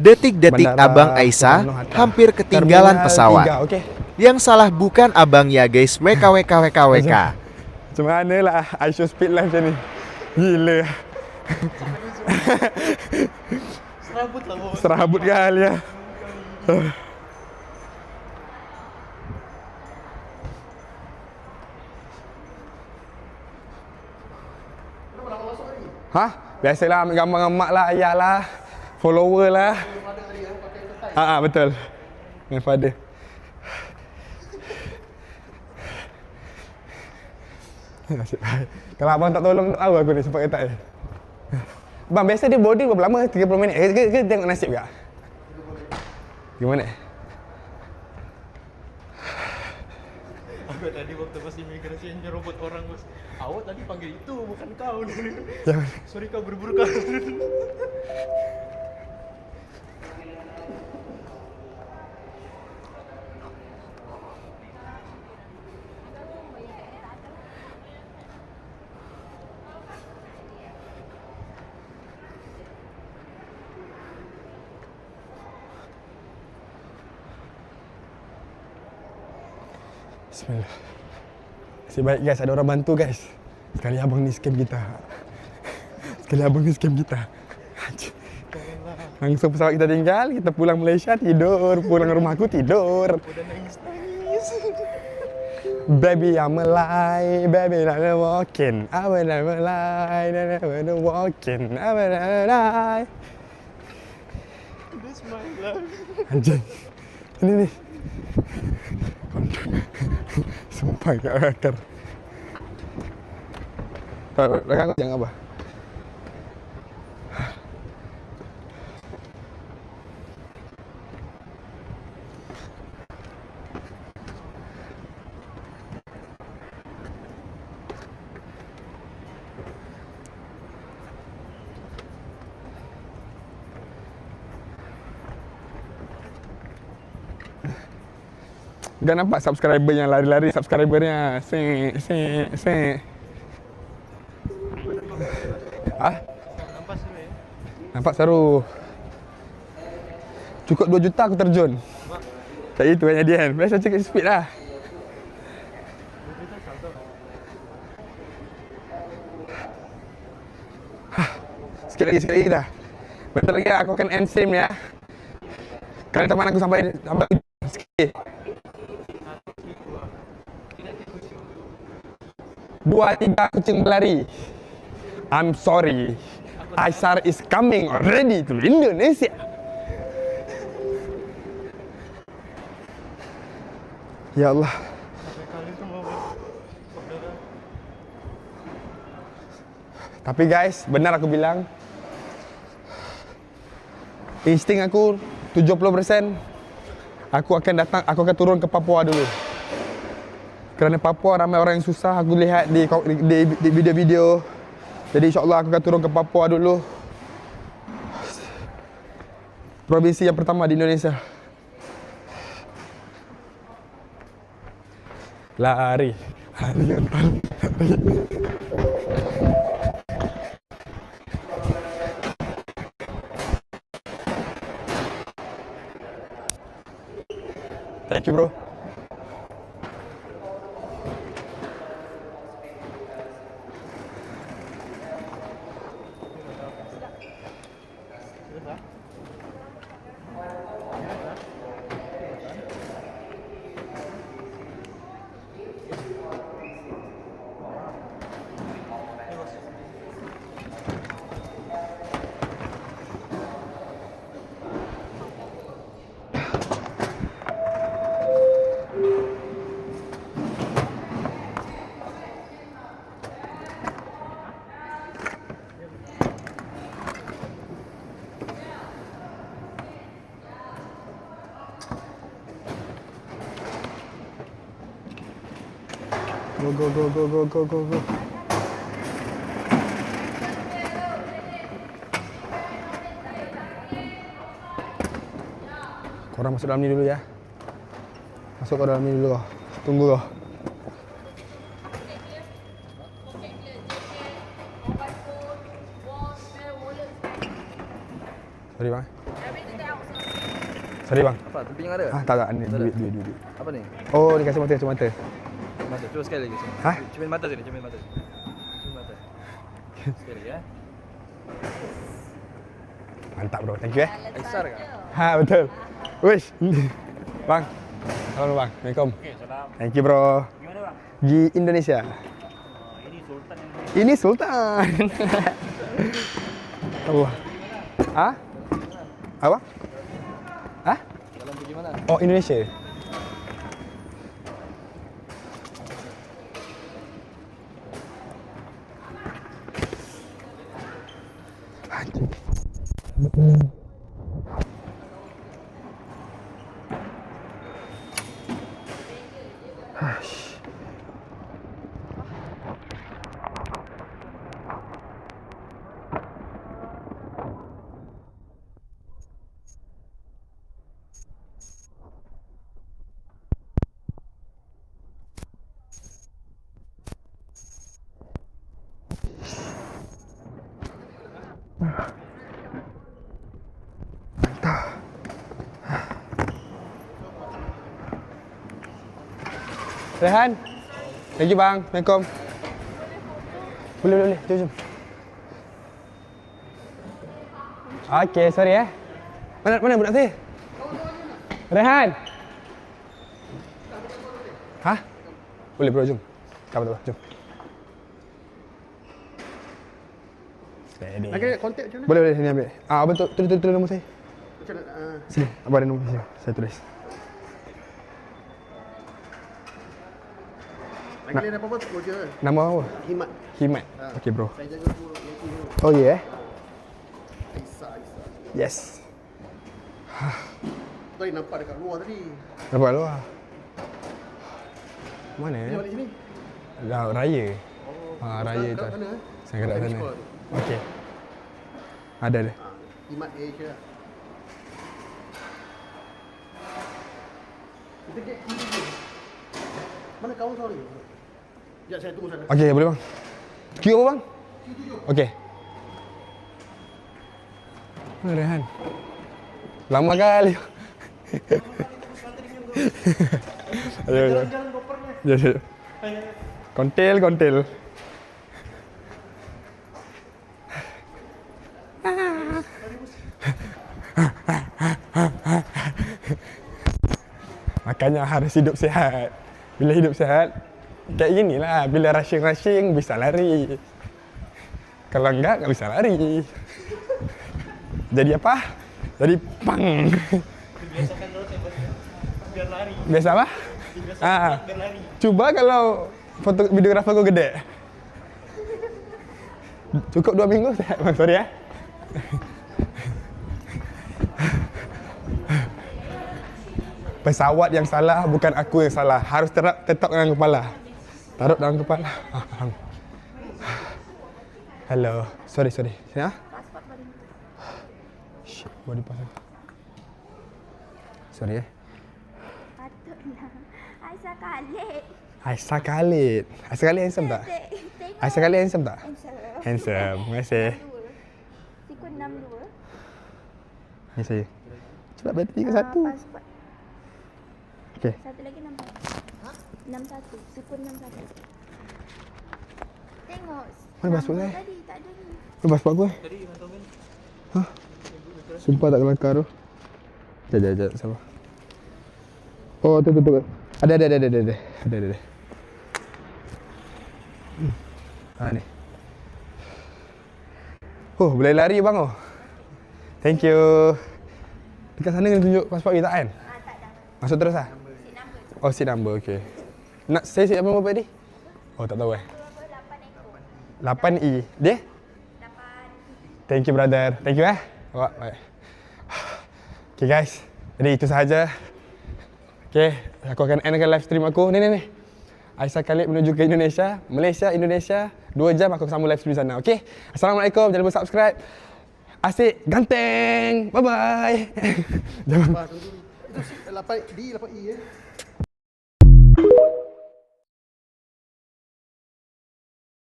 Detik-detik Abang Aisyah hampir ketinggalan pesawat. Yang salah bukan abang ya guys, WKWKWKWK. Macam mana lah I show speed live macam ni. Gila. Serabut lah bos. Serabut kali ya. Hah? Biasalah ambil gambar dengan mak lah, ayah lah, follower lah. Ha ah, betul. Dengan father. Nasib baik. Kalau abang tak tolong, tahu aku ni sempat ke tak ni. Bang, biasa dia boarding berapa lama? 30 minit? Ke, ke, ke tengok nasib ke? Gimana? Aku tadi waktu pas imigrasi yang robot orang bos. Awak tadi panggil itu bukan kau. Sorry kau berburu kau. Bismillah. Nasib baik guys, ada orang bantu guys. Sekali abang ni scam kita. Sekali abang ni scam kita. Langsung pesawat kita tinggal, kita pulang Malaysia tidur, pulang rumah aku tidur. Udah nangis nangis. Baby, I'm alive, baby, I'm walking. I'm alive, I'm walking. I'm alive. This my life. Anjing. Ini ni. Sumpah kat akar. Tak, belakang aku jangan apa. Dah nampak subscriber yang lari-lari subscribernya. Sek, sek, sek. Ah, Nampak seru ya? nampak seru. Cukup 2 juta aku terjun. Tak itu banyak dia kan. Biasa cakap speed lah. Sikit lagi, sikit lagi dah. Bentar lagi aku akan end stream ya. Kali teman aku sampai sampai sikit. Dua tiga kucing berlari. I'm sorry. Aisar is coming already to Indonesia. Ya Allah. Tapi guys, benar aku bilang insting aku 70% aku akan datang aku akan turun ke Papua dulu. Kerana Papua ramai orang yang susah aku lihat di di, video-video. Jadi insya-Allah aku akan turun ke Papua dulu. Provinsi yang pertama di Indonesia. Lari. Lari. Thank you, bro. Go, go, go, go, go, go, go, go. Korang masuk dalam ni dulu ya. Masuk ke dalam ni dulu. Tunggu kau. Sorry bang. Sorry bang. Apa? Tumping ada? Ah, tak tak ni duit duit duit. duit. Apa ni? Oh, ni kasih mata, kasih mata. Mata. Cuba sekali lagi. Cuba. Hah? Cumin mata sini, cumin mata. Cumin mata. Sekali ya. Mantap bro. Thank you eh. Eksar kan? Ha betul. Wish. Bang. Salam bang. Assalamualaikum. Okey, salam. Thank you bro. Gimana bang? Di Indonesia. Ini Sultan yang Ini Sultan. Allah. Ah? Apa? Ah? dalam pergi mana? Oh Indonesia. Mm. Rehan. Thank you bang. Assalamualaikum. Boleh, boleh, boleh. Jom, jom. Okay, sorry eh. Mana mana budak saya? Rehan. Hah? Boleh bro, jom. Tak apa-apa, jom. Nak kena kontak macam mana? Boleh, boleh, sini ambil. Ah, abang tu, tulis, tulis, tulis nombor saya. Macam mana? Uh, Sini, abang ada nombor saya. Saya tulis. Nak kena apa-apa tu je. Nama apa? Himat. Himat. Okay bro. Saya jaga tu yang tu. Oh yeah. Aisyah, Aisyah. Yes. Tadi nampak dekat luar tadi. Nampak luar. Mana Ni eh? balik sini. Dah raya. Oh, ha, raya tu. Eh? Saya Kat sana. Okey. Ada ada. Ah, Himat Asia. Kita get kiri. Mana kawan kau ni? Ya, saya tunggu sana. Okey, boleh bang. Queue apa bang? Okey. Mana Rehan? Lama kali. Ayo, ayo. Ya, ya. Kontel, kontel. Makanya harus hidup sihat. Bila hidup sihat, kayak gini lah. Bila rushing-rushing, bisa lari. Kalau enggak, nggak bisa lari. Jadi apa? Jadi pang. Biasakan lari. Biasa apa? Ah, coba kalau foto videografer kau gede. Cukup dua minggu sehat bang, sorry ya. Pesawat yang salah bukan aku yang salah. Harus terap tetap dalam kepala. Taruh dalam kepala. Ah, faham. Hello. Sorry, sorry. Ya? Shit, body pass. Sorry eh. Patutlah. Aisyah Khalid. Aisyah Khalid. Aisyah Khalid handsome tak? Tengok. Aisyah Khalid handsome tak? Handsome. Handsome. Terima kasih. Sikun 62. Ini saya. Cepat ke Ah, satu. Okey. Satu lagi nombor. 61. Sikun 61. Tengok. Mana pasport Nama saya? Tadi tak ada ni. Pasport aku eh? Tadi mantau men. Sumpah tak kelakar tu. Sekejap, sekejap, sekejap. Sabar. Oh, tu, tu, tu. Ada, ada, ada, ada, ada. Ada, ada, ada. Hmm. Ha, ni. Oh, boleh lari bang oh. Thank you. Dekat sana kena tunjuk pasport kita kan? Ah, tak dah. Masuk terus lah? Si nombor. Oh, seat number, okay. Nak saya number berapa tadi? Oh, tak tahu eh. Berapa 8 ekor. 8E. Dia? 8. Thank you brother. Thank you eh. Awak baik. Okay guys. Jadi itu sahaja. Okay, aku akan endkan live stream aku. Ni ni ni. Aisyah Khalid menuju ke Indonesia, Malaysia, Indonesia. Dua jam aku sambung live stream di sana. Okay. Assalamualaikum. Jangan lupa subscribe. Asyik, ganteng. Bye bye. Jangan. Pas, tunggu dulu. Itu si 8 D 8 E eh.